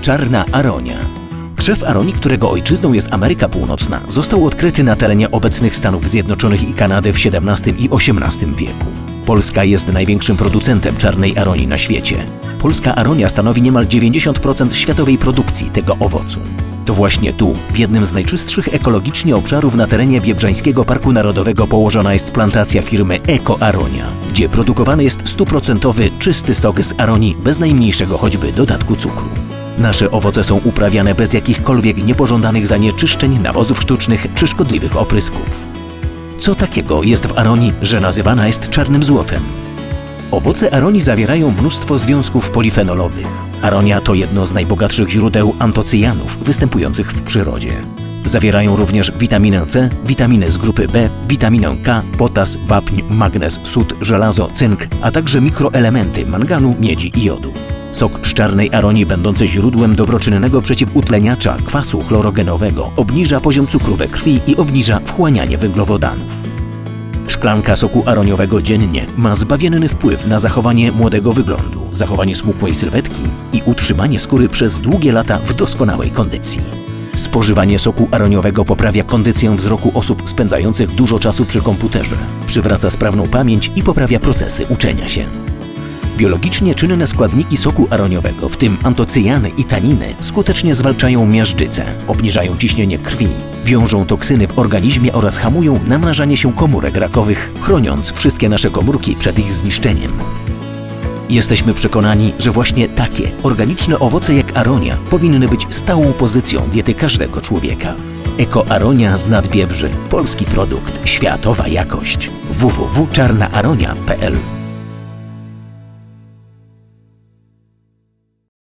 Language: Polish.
Czarna aronia. Krzew aronii, którego ojczyzną jest Ameryka Północna, został odkryty na terenie obecnych Stanów Zjednoczonych i Kanady w XVII i XVIII wieku. Polska jest największym producentem czarnej aronii na świecie. Polska aronia stanowi niemal 90% światowej produkcji tego owocu. To właśnie tu, w jednym z najczystszych ekologicznie obszarów na terenie Biebrzańskiego Parku Narodowego położona jest plantacja firmy Eko Aronia, gdzie produkowany jest stuprocentowy czysty sok z aronii bez najmniejszego choćby dodatku cukru. Nasze owoce są uprawiane bez jakichkolwiek niepożądanych zanieczyszczeń, nawozów sztucznych czy szkodliwych oprysków. Co takiego jest w aronii, że nazywana jest czarnym złotem? Owoce aronii zawierają mnóstwo związków polifenolowych. Aronia to jedno z najbogatszych źródeł antocyjanów występujących w przyrodzie. Zawierają również witaminę C, witaminy z grupy B, witaminę K, potas, wapń, magnez, sód, żelazo, cynk, a także mikroelementy manganu, miedzi i jodu. Sok z czarnej aronii będący źródłem dobroczynnego przeciwutleniacza kwasu chlorogenowego obniża poziom cukru we krwi i obniża wchłanianie węglowodanów. Szklanka soku aroniowego dziennie ma zbawienny wpływ na zachowanie młodego wyglądu, zachowanie smukłej sylwetki i utrzymanie skóry przez długie lata w doskonałej kondycji. Spożywanie soku aroniowego poprawia kondycję wzroku osób spędzających dużo czasu przy komputerze, przywraca sprawną pamięć i poprawia procesy uczenia się. Biologicznie czynne składniki soku aroniowego, w tym antocyjany i taniny, skutecznie zwalczają miażdżycę, obniżają ciśnienie krwi, wiążą toksyny w organizmie oraz hamują namnażanie się komórek rakowych, chroniąc wszystkie nasze komórki przed ich zniszczeniem. Jesteśmy przekonani, że właśnie takie organiczne owoce jak aronia powinny być stałą pozycją diety każdego człowieka. Eko Aronia z Nadbiebrzy. Polski produkt. Światowa jakość. www.czarnaaronia.pl